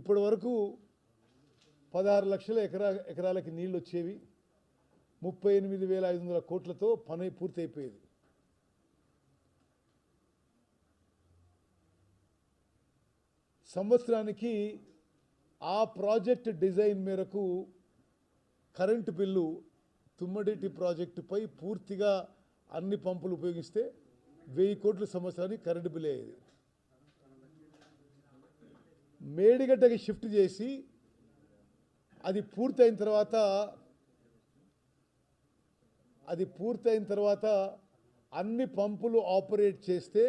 ఇప్పటి వరకు పదహారు లక్షల ఎకరా ఎకరాలకి నీళ్ళు వచ్చేవి. ముప్పై ఎనిమిది వేల ఐదు వందల కోట్లతో పని పూర్తయిపోయేది. సంవత్సరానికి ఆ ప్రాజెక్ట్ డిజైన్ మేరకు కరెంటు బిల్లు తుమ్మడిటి ప్రాజెక్టుపై పూర్తిగా అన్ని పంపులు ఉపయోగిస్తే వెయ్యి కోట్ల సంవత్సరానికి కరెంటు బిల్ అయ్యేది. మేడిగడ్డకి షిఫ్ట్ చేసి అది పూర్తయిన తర్వాత అది పూర్తయిన తర్వాత అన్ని పంపులు ఆపరేట్ చేస్తే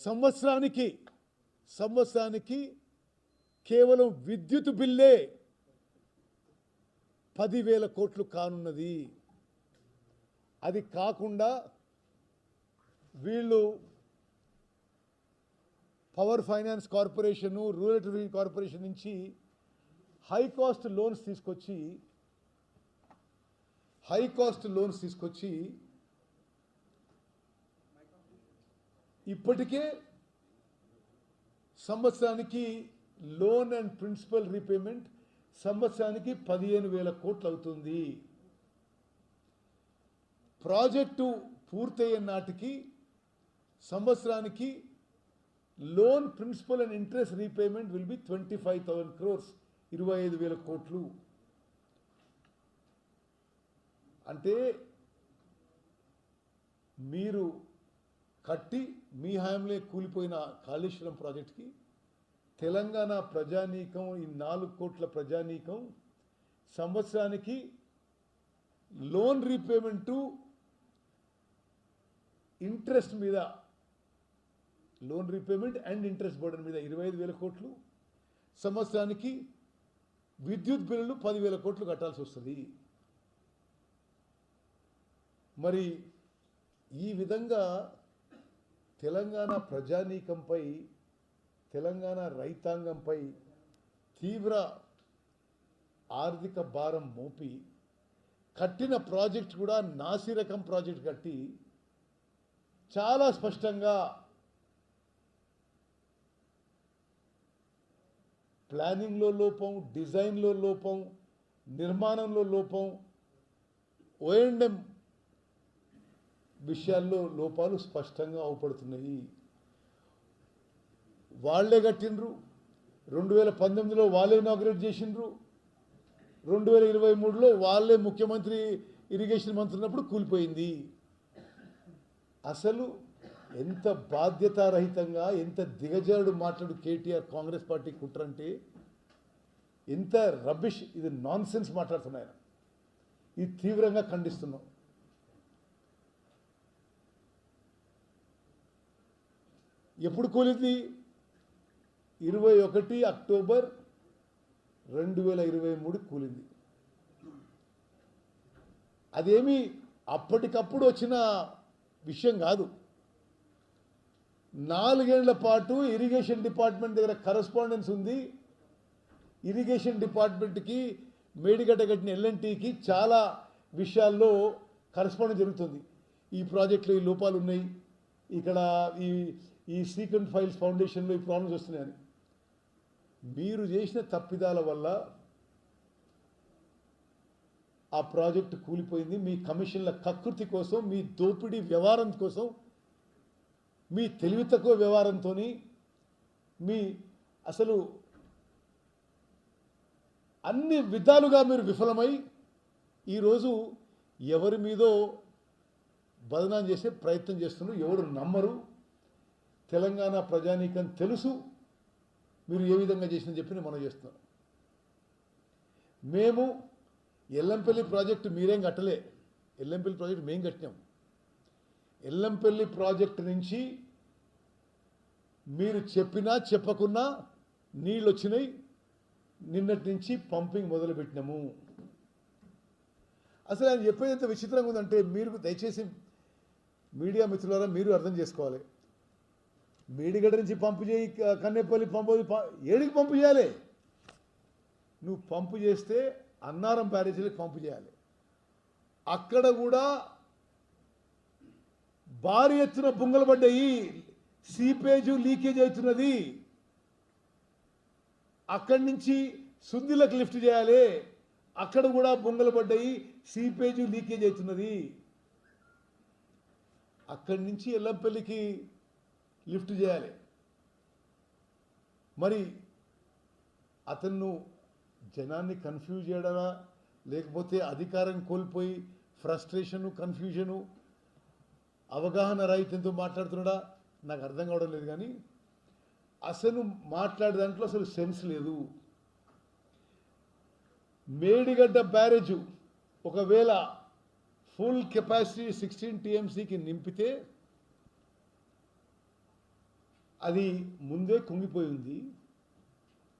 సంవత్సరానికి సంవత్సరానికి కేవలం విద్యుత్ బిల్లే పదివేల కోట్లు కానున్నది. అది కాకుండా వీళ్ళు power finance corporation rural tourism corporation నుంచి హై కాస్ట్ లోన్స్ తీసుకొచ్చి హై కాస్ట్ లోన్స్ తీసుకొచ్చి ఇప్పటికే సంవత్సరానికి లోన్ అండ్ ప్రిన్సిపల్ రీపేమెంట్ సంవత్సరానికి పదిహేను వేల కోట్లు అవుతుంది. ప్రాజెక్టు పూర్తయ్యే నాటికి సంవత్సరానికి loan principal and interest repayment will be twenty five thousand crores ఇరవై ఐదు వేల కోట్లు. అంటే మీరు కట్టి మీ హయాంలో కూలిపోయిన కాళేశ్వరం ప్రాజెక్ట్కి తెలంగాణ ప్రజానీకం ఈ నాలుగు కోట్ల ప్రజానీకం సంవత్సరానికి లోన్ రీపేమెంటు ఇంట్రెస్ట్ మీద loan repayment and interest burden మీద ఇరవై ఐదు వేల కోట్లు సంవత్సరానికి విద్యుత్ బిల్లులు పదివేల కోట్లు కట్టాల్సి వస్తుంది. మరి ఈ విధంగా తెలంగాణ ప్రజానీకంపై తెలంగాణ రైతాంగంపై తీవ్ర ఆర్థిక భారం మోపి కట్టిన ప్రాజెక్ట్ కూడా నాసిరకం ప్రాజెక్ట్ కట్టి చాలా స్పష్టంగా ప్లానింగ్లో లోపం డిజైన్లో లోపం నిర్మాణంలో లోపం ఓఎండ్ఎం విషయాల్లో లోపాలు స్పష్టంగా అవపడుతున్నాయి. వాళ్ళే కట్టిండ్రు రెండు వేల పంతొమ్మిదిలో వాళ్ళే ఇనాగ్రేట్ చేసిండ్రు రెండు వేల ఇరవై మూడులో వాళ్ళే ముఖ్యమంత్రి ఇరిగేషన్ మంత్రి ఉన్నప్పుడు కూలిపోయింది. అసలు ఎంత బాధ్యతారహితంగా ఎంత దిగజారుడు మాట్లాడు కేటీఆర్ కాంగ్రెస్ పార్టీ కుట్రంటే ఎంత రబ్బిష్ ఇది నాన్ సెన్స్ మాట్లాడుతున్నాయన. ఇది తీవ్రంగా ఖండిస్తున్నాం. ఎప్పుడు కూలింది? ఇరవై ఒకటి అక్టోబర్ రెండు వేల ఇరవై మూడు కూలింది. అదేమి అప్పటికప్పుడు వచ్చిన విషయం కాదు. నాలుగేళ్ళ పాటు ఇరిగేషన్ డిపార్ట్మెంట్ దగ్గర కరస్పాండెన్స్ ఉంది. ఇరిగేషన్ డిపార్ట్మెంట్కి మేడిగడ్డ కట్టిన ఎల్ఎన్టీకి చాలా విషయాల్లో కరస్పాండెన్స్ జరుగుతుంది. ఈ ప్రాజెక్టులో ఈ లోపాలు ఉన్నాయి. ఇక్కడ ఈ ఈ సీక్రెంట్ ఫైల్స్ ఫౌండేషన్లో ఈ ప్రాబ్లమ్స్ వస్తున్నాయని. మీరు చేసిన తప్పిదాల వల్ల ఆ ప్రాజెక్టు కూలిపోయింది. మీ కమిషన్ల కకృతి కోసం మీ దోపిడీ వ్యవహారం కోసం మీ తెలివి తక్కువ వ్యవహారంతో మీ అసలు అన్ని విధాలుగా మీరు విఫలమై ఈరోజు ఎవరి మీదో బదనాం చేసే ప్రయత్నం చేస్తున్నారు ఎవరు నమ్మరు. తెలంగాణ ప్రజానీకం తెలుసు. మీరు ఏ విధంగా చేసిందని చెప్పి మనం చేస్తున్నాం మేము ఎల్లంపల్లి ప్రాజెక్టు మీరేం కట్టలే. ఎల్లంపల్లి ప్రాజెక్టు మేము కట్టినాం. ఎల్లంపల్లి ప్రాజెక్టు నుంచి మీరు చెప్పినా చెప్పకున్నా నీళ్ళు వచ్చినాయి నిన్నటి నుంచి పంపింగ్ మొదలుపెట్టినాము. అసలు ఆయన చెప్పేది ఎంత విచిత్రంగా ఉందంటే మీరు దయచేసి మీడియా మిత్రులారా మీరు అర్థం చేసుకోవాలి. మేడిగడ్డ నుంచి పంపు చేయి కన్నేపల్లి పంపు ఏడికి పంపు చేయాలి? నువ్వు పంపు చేస్తే అన్నారం బ్యారేజీలకు పంపు చేయాలి. అక్కడ కూడా భారీ ఎత్తున పొంగలు పడ్డాయి. సీపేజ్ లీకేజ్ అవుతున్నది. అక్కడి నుంచి సుందిలకు లిఫ్ట్ చేయాలి. అక్కడ కూడా బొంగలు పడ్డాయి. సీపేజ్ లీకేజ్ అవుతున్నది. అక్కడి నుంచి ఎల్లంపల్లికి లిఫ్ట్ చేయాలి. మరి అతను జనాన్ని కన్ఫ్యూజ్ చేయడమా? లేకపోతే అధికారం కోల్పోయి ఫ్రస్ట్రేషను కన్ఫ్యూజను అవగాహన రహితంతో మాట్లాడుతున్నాడా? నాకు అర్థం కావడం లేదు కానీ అసలు మాట్లాడే దాంట్లో అసలు సెన్స్ లేదు. మేడిగడ్డ బ్యారేజు ఒకవేళ ఫుల్ కెపాసిటీ సిక్స్టీన్ టీఎంసీకి నింపితే అది ముందే కుంగిపోయింది